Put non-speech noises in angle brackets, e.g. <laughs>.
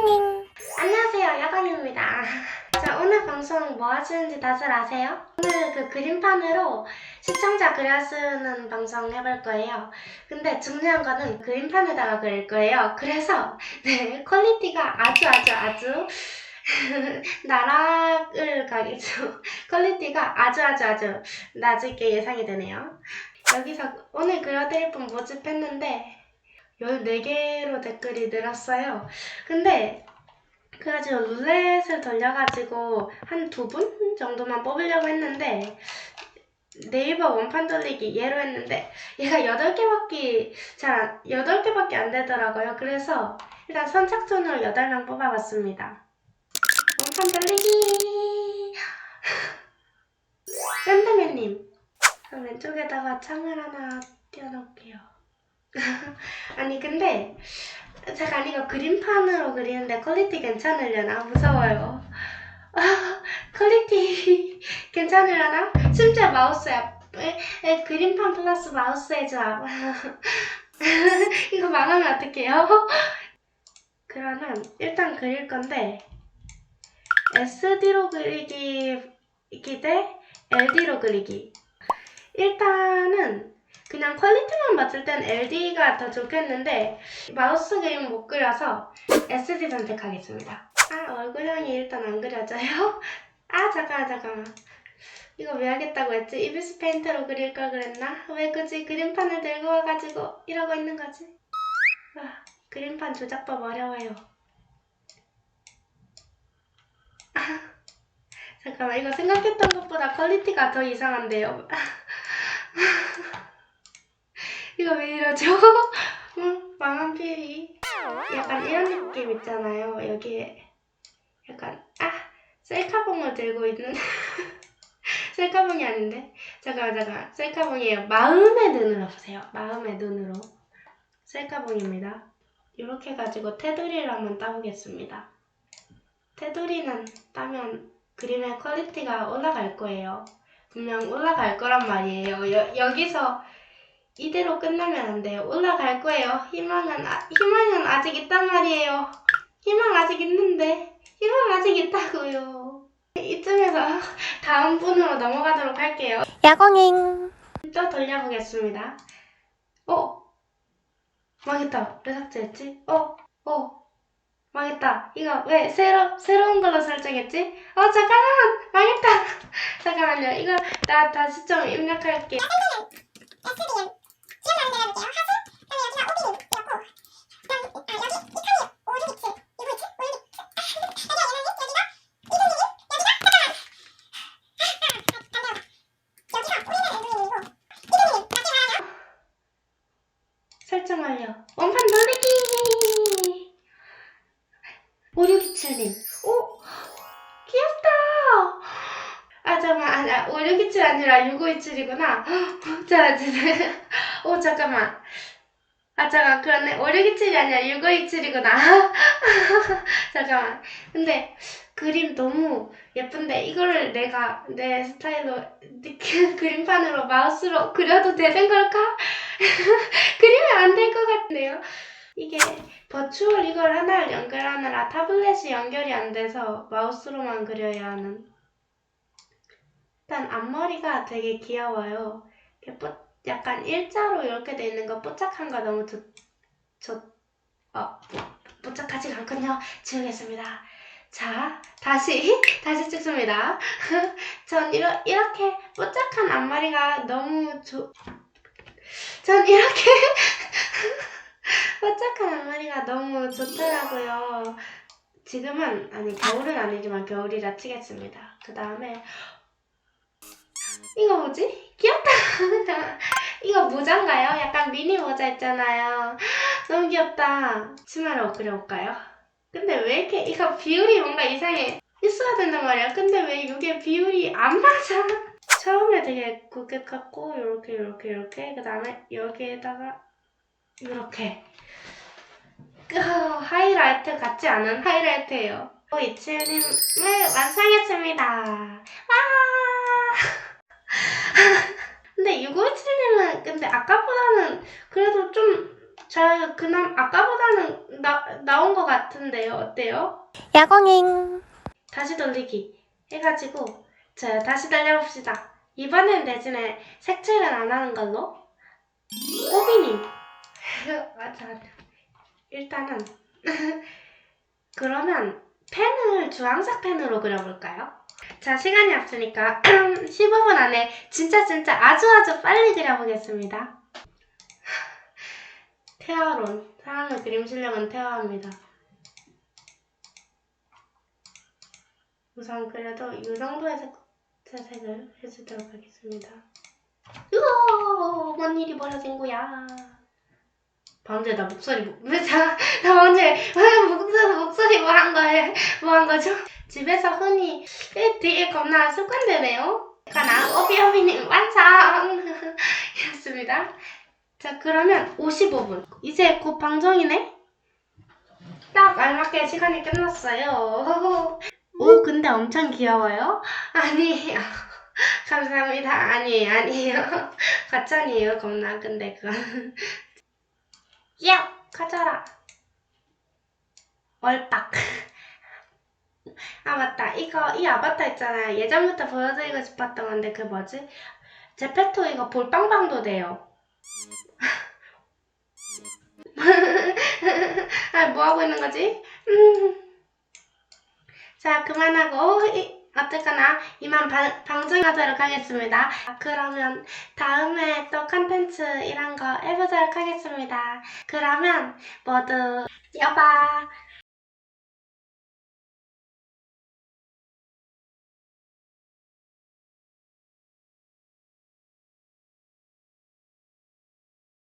야광잉 안녕하세요 야광입니다. 자 오늘 방송 뭐 하시는지 다들 아세요? 오늘 그 그림판으로 시청자 그려 쓰는 방송 해볼 거예요. 근데 중요한 거는 그림판에다가 그릴 거예요. 그래서 네 퀄리티가 아주 아주 아주 <laughs> 나락을 가겠죠. 퀄리티가 아주 아주 아주 낮게 예상이 되네요. 여기서 오늘 그려드릴 분 모집했는데 14개로 댓글이 늘었어요 근데 그래가지고 룰렛을 돌려가지고 한 두 분 정도만 뽑으려고 했는데 네이버 원판 돌리기 얘로 했는데 얘가 8개밖에 잘 안, 8개밖에 안 되더라고요. 그래서 일단 선착순으로 8명 뽑아봤습니다. 원판 돌리기! <laughs> 샌드맨님, 왼쪽에다가 창을 하나 띄워놓을게요. <laughs> 아니 근데 잠깐 이거 그림판으로 그리는데 퀄리티 괜찮으려나 무서워요. 아, <laughs> 퀄리티 <laughs> 괜찮으려나? 심지어 마우스 앱, 에, 그림판 플러스 마우스의 조합. 이거 망하면 어떡해요? 그러면 일단 그릴 건데 SD로 그리기 대 LD로 그리기. 일단은 그냥 퀄리티만 봤을 땐 LD가 더 좋겠는데 마우스 그림 못 그려서 SD 선택하겠습니다. 아 얼굴형이 일단 안 그려져요? <laughs> 아 잠깐만 잠깐만 이거 왜 하겠다고 했지? 이비스 페인트로 그릴 걸 그랬나? 왜 굳이 그림판을 들고 와가지고 이러고 있는 거지? 아, 그림판 조작법 어려워요. 아, 잠깐만 이거 생각했던 것보다 퀄리티가 더 이상한데요. <laughs> 이거 왜 이러죠? <laughs> 응, 망한 피리. 약간 이런 느낌 있잖아요. 여기에 약간 아 셀카봉을 들고 있는 <laughs> 셀카봉이 아닌데 잠깐만 잠깐 셀카봉이에요. 마음의 눈으로 보세요. 마음의 눈으로 셀카봉입니다. 이렇게 가지고 테두리를 한번 따보겠습니다. 테두리는 따면 그림의 퀄리티가 올라갈 거예요. 분명 올라갈 거란 말이에요. 여, 여기서 이대로 끝나면 안 돼요. 올라갈 거예요. 희망은, 아, 희망은 아직 있단 말이에요. 희망 아직 있는데. 희망 아직 있다고요. 이쯤에서 <laughs> 다음 분으로 넘어가도록 할게요. 야광잉 또 돌려보겠습니다. 어? 망했다. 왜 삭제했지? 어? 어? 망했다. 이거 왜 새로, 새로운 걸로 설정했지? 어, 잠깐만! 망했다! <laughs> 잠깐만요. 이거 나 다시 좀 입력할게. 설정 완료. 원판 돌리기! 5627님. 오! 귀엽다! 아, 잠깐만. 아니야. 5627 아니라 6527이구나. 자, 자, 오, 잠깐만. 아, 잠깐. 그렇네. 5627이 아니라 6527이구나. 잠깐만. 근데 그림 너무 예쁜데 이거를 내가 내 스타일로 그 <laughs> 그림판으로 마우스로 그려도 되는 걸까? <laughs> 그리면 안될 것 같네요. 이게 버추얼 이걸 하나를 연결하느라 타블렛이 연결이 안 돼서 마우스로만 그려야 하는. 일단 앞머리가 되게 귀여워요. 뽀, 약간 일자로 이렇게 돼 있는 거 뽀짝한 거 너무 좋, 좋, 어, 뽀짝하지 않군요. 지우겠습니다. 자, 다시, <laughs> 다시 찍습니다. <laughs> 전 이러, 이렇게 뽀짝한 앞머리가 너무 좋, 전 이렇게 <laughs> 뽀짝한 앞머리가 너무 좋더라고요. 지금은, 아니, 겨울은 아니지만 겨울이라 치겠습니다. 그 다음에, 이거 뭐지? 귀엽다! 이거 모자인가요? 약간 미니 모자 있잖아요. <gasps> 너무 귀엽다. 치마를 그려볼까요? 근데 왜 이렇게, 이거 비율이 뭔가 이상해. 있어야 된단 말이야. 근데 왜 이게 비율이 안 맞아? <laughs> 처음에 되게 굵게 깎고 요렇게 요렇게 요렇게 그 다음에 여기에다가 요렇게 그 하이라이트 같지 않은 하이라이트예요 이치님을 완성했습니다 와 <laughs> 근데 6517님은 근데 아까보다는 그래도 좀저 그남 아까보다는 나, 나온 것 같은데요. 어때요? 야광잉. 다시 돌리기 해가지고 자 다시 달려봅시다. 이번엔 대신에 색칠은 안 하는 걸로. 오비님 <laughs> 맞아 맞아. 일단은 <laughs> 그러면 펜을 주황색 펜으로 그려볼까요? 자 시간이 없으니까 15분 <clears throat> 안에 진짜 진짜 아주 아주 빨리 그려보겠습니다. <sighs> 태화론 사람의 그림 실력은 태화합니다. 우선 그래도 이 정도의 색, 색을 해주도록 하겠습니다. 으어, 뭔 일이 벌어진 거야? 방제 나 목소리 뭐, 왜 자, 나 방제 왜 목소리 목소리 뭐 한 거에 뭐 한 거죠? 집에서 흔히 에, 되게 겁나 습관되네요. 가나 오비오비님 완성 이었습니다. 자 그러면 55분 이제 곧 방송이네. 딱 알맞게 시간이 끝났어요. <laughs> 오, 근데 엄청 귀여워요? 아니에요. <laughs> 감사합니다. 아니에요, 아니에요. <laughs> 가짜니에요, 겁나. 근데 그건. 야! 가져라. 얼딱. 아, 맞다. 이거, 이 아바타 있잖아요. 예전부터 보여드리고 싶었던 건데, 그 뭐지? 제페토 이거 볼빵빵도 돼요. <laughs> 아, 뭐 하고 있는 거지? 음. 자, 그만하고, 이, 어쨌거나, 이만 방, 방송하도록 하겠습니다. 그러면, 다음에 또 컨텐츠 이런 거 해보도록 하겠습니다. 그러면, 모두, 여봐.